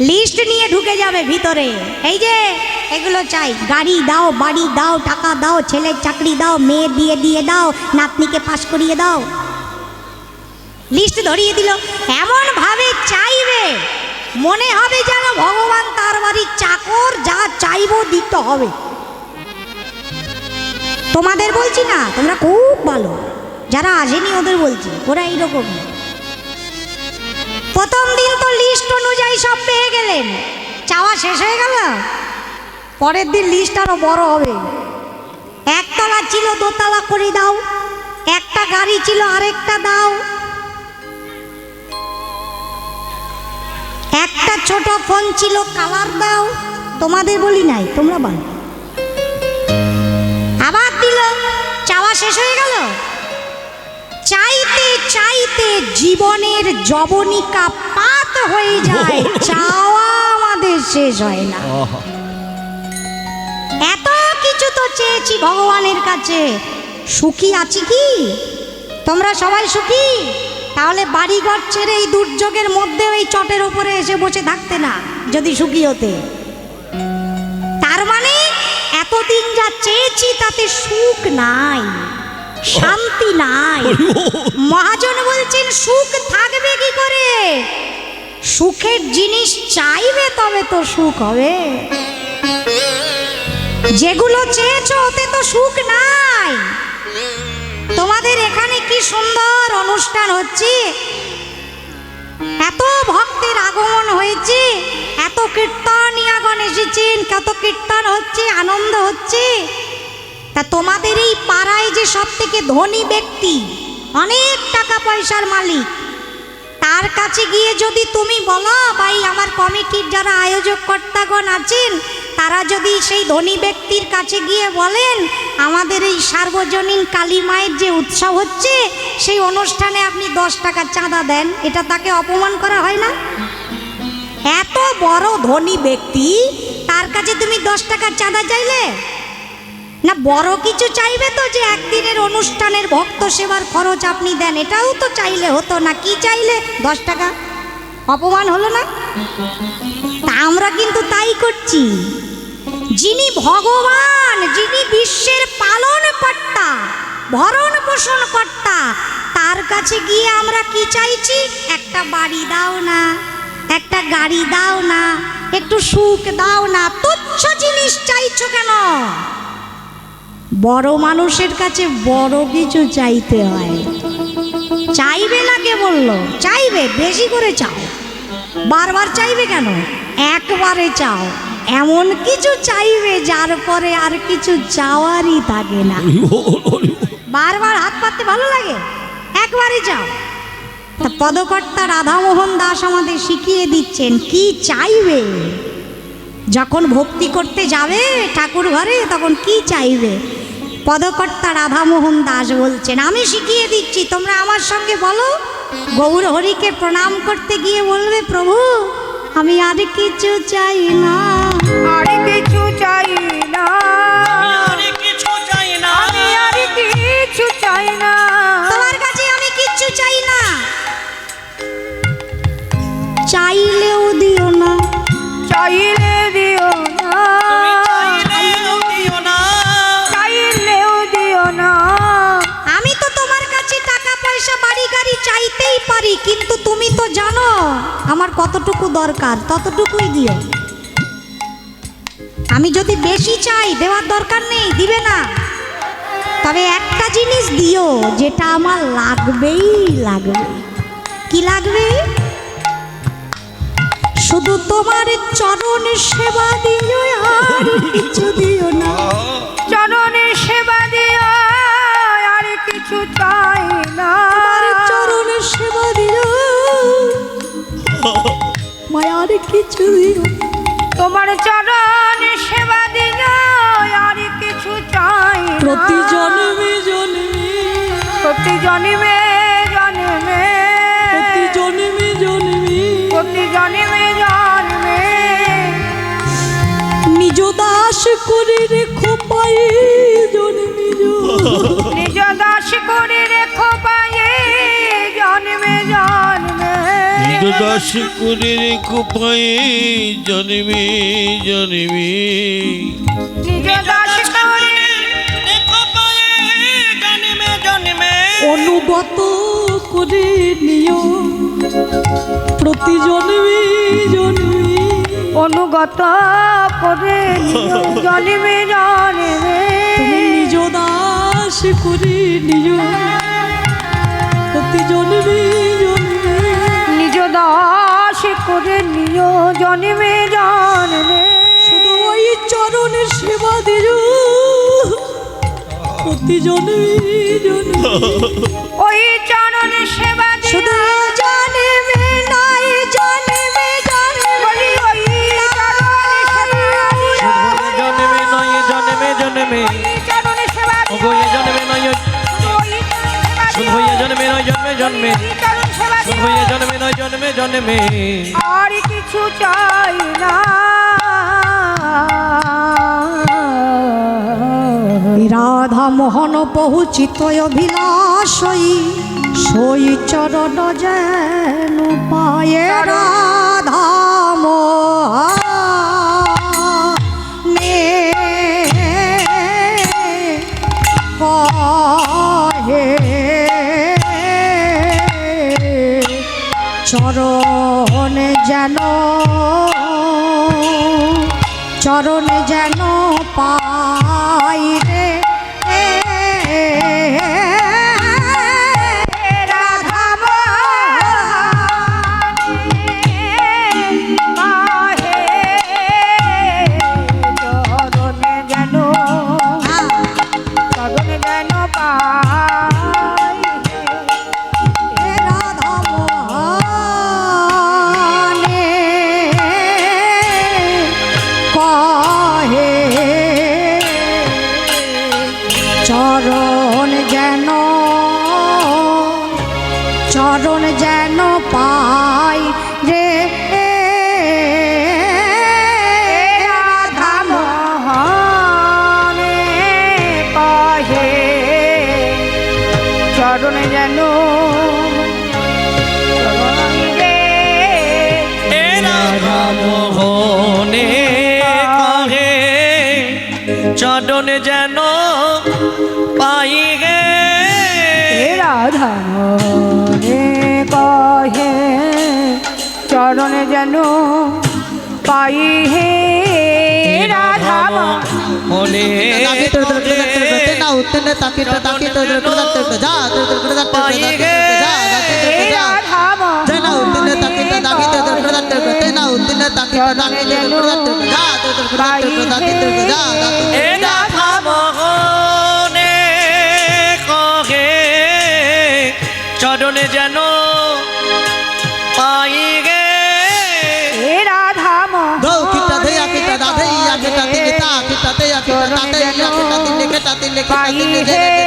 List নিয়ে ঢুকে যাবে ভিতরে। এই যে, এগুলো চাই। গাড়ি দাও, বাড়ি দাও, টাকা দাও, ছেলের চাকরি দাও, মেয়ের বিয়ে দিয়ে দাও, নাতনিকে পাশ করিয়ে দাও। লিস্ট ধরিয়ে দিল। এমন ভাবে চাইবে, মনে হবে যেন ভগবান তার বাড়ির চাকর, যা চাইব দিতে হবে। তোমাদের বলছি না, তোমরা খুব ভালো। যারা আসেনি ওদের বলছি, ওরা এইরকম প্রথম দিন তো লিস্ট অনুযায়ী সব পেয়ে গেলেন। চাওয়া শেষ হয়ে গেল? পরের দিন লিস্ট আরও বড় হবে। একতলা ছিল, দোতলা করে দাও। একটা গাড়ি ছিল, আরেকটা দাও। একটা ছোট ফোন ছিল, কালার দাও। তোমাদের বলি নাই, তোমরা বলো। আবার দিল, চাওয়া শেষ হয়ে গেল? চাইতে চাইতে জীবনের জবনিকা পাত হয়ে যায় চাওয়া আমাদের শেষ হয় না। এত কিছু তো চেয়েছি ভগবানের কাছে। সুখী আছি কি? তোমরা সবাই সুখী? তাহলে বাড়িঘর ছেড়ে এই দুর্যোগের মধ্যে ওই চটের উপরে এসে বসে থাকতে না যদি সুখী হতে। তার মানে এতদিন যা চেয়েছি তাতে সুখ নাই। শান্তি নাই। মহাজন বলছেন সুখ থাকবে কি করে? সুখের জিনিস চাইবে তবে তো সুখ হবে। যেগুলো চেয়েছো ওতে তো সুখ নাই। তোমাদের এখানে কি সুন্দর অনুষ্ঠান হচ্ছে? এত ভক্তের আগমন হয়েছে এত কীর্তনিয়াগণ এসেছেন কত কীর্তন হচ্ছে আনন্দ তা তোমাদের এই পাড়ায় যে সব থেকে ধনী ব্যক্তি, অনেক টাকা পয়সার মালিক, তার কাছে গিয়ে যদি তুমি বলো, ভাই, আমার কমিটির যারা আয়োজক কর্তাগণ আছেন, তারা যদি সেই ধনী ব্যক্তির কাছে গিয়ে বলেন, আমাদের এই সার্বজনীন কালী মায়ের যে উৎসব হচ্ছে, সেই অনুষ্ঠানে আপনি দশ টাকা চাঁদা দেন, এটা তাকে অপমান করা হয় না? এত বড় ধনী ব্যক্তি, তার কাছে তুমি দশ টাকার চাঁদা চাইলে? না, বড় কিছু চাইবে তো যে একদিনের অনুষ্ঠানের ভক্ত সেবার খরচ আপনি দেন, এটাও তো চাইলে হতো না, কি চাইলে? দশ টাকা। অপমান হলো না? তা আমরা কিন্তু তাই করছি। যিনি ভগবান, যিনি বিশ্বের পালন কর্তা ভরণ পোষণ কর্তা, তার কাছে গিয়ে আমরা কি চাইছি? একটা বাড়ি দাও না, একটা গাড়ি দাও না, একটু সুখ দাও না, তুচ্ছ জিনিস চাইছো কেন? বড় মানুষের কাছে বড় কিছু চাইতে হয়। চাইবে না কে বলল চাইবে বেশি করে চাও। বারবার চাইবে কেন? একবারে চাও। এমন কিছু চাইবে যার পরে আর কিছু চাওয়ারই থাকে না। বারবার হাত পাততে ভালো লাগে? একবারে চাও। তা পদকর্তা রাধামোহন দাস আমাদের শিখিয়ে দিচ্ছেন কি চাইবে? যখন ভক্তি করতে যাবে ঠাকুর ঘরে তখন কি চাইবে? পদকর্তা রাধামোহন দাস বলছেন, আমি শিখিয়ে দিচ্ছি, তোমরা আমার সঙ্গে বলো। গৌর হরিকে প্রণাম করতে গিয়ে বলবে, প্রভু, আমি আর কিছু চাই না। আর কিছু চাই না। বাড়ি চাইতেই পারি, কিন্তু তুমি তো জানো, আমার কতটুকু দরকার, ততটুকুই দিও। আমি যদি বেশি চাই, দেওয়ার দরকার নেই, দিবে না। তবে একটা জিনিস দিও, যেটা আমার লাগবেই লাগবে। কি লাগবে? শুধু তোমার চরণ সেবা দিও আর কিছু দিও না। কিছু তোমার চরণে সেবা দিও আর কিছু চাই প্রতি জন্মে জন্মে। প্রতি জন্মে। জন্মে প্রতি জন্মে। জন্মে প্রতি জন্মে। জন্মে নিজ দাস করে রেখো জন্মে জন্মে। নিজ দাস করে রেখো পায়ে জন্মে জন্মে। নিজ দাস করে রেখো পায়ে জন্মে জন্মে। পায়ে জন্মে জন্মে অনুগত করে নিও। প্রতি জন্মে। জন্মে অনুগত করে নিও। জন্মে জন্মে। তুমি নিজ দাস করে নিও। প্রতি জন্মে জন্মে। দাস করে নিও জন্মে জন্মে। শুধু ওই চরণের সেবা দিও। প্রতি জন্মে জন্মে ওই চরণ সেবা শুধু জন্মে নাই জন্মে জন্মে। ওই সেবা দিও। জন্মে নয় জন্মে জন্মে জন্মে। নয় জন্মে নয় জন্মে জন্মে জন্মে। আর কিছু চাই না। রাধা মোহন পৌঁছিত অভিলাষই সই চরণ যেন পায়ে চরণ যেন চরণ যেন পাই রে চরণ যেন চরণ যেন পাই রে। চরণে যেন চরণে এ রাধা কহে চরণ যেন পাই গে হে রাধা মনে কহে চরণে যেন পাই হে রাধা মোহনে পাই গে হে রাধা এ রাধা চরণে যেন পাই গে। হে রাধা মাধা হে।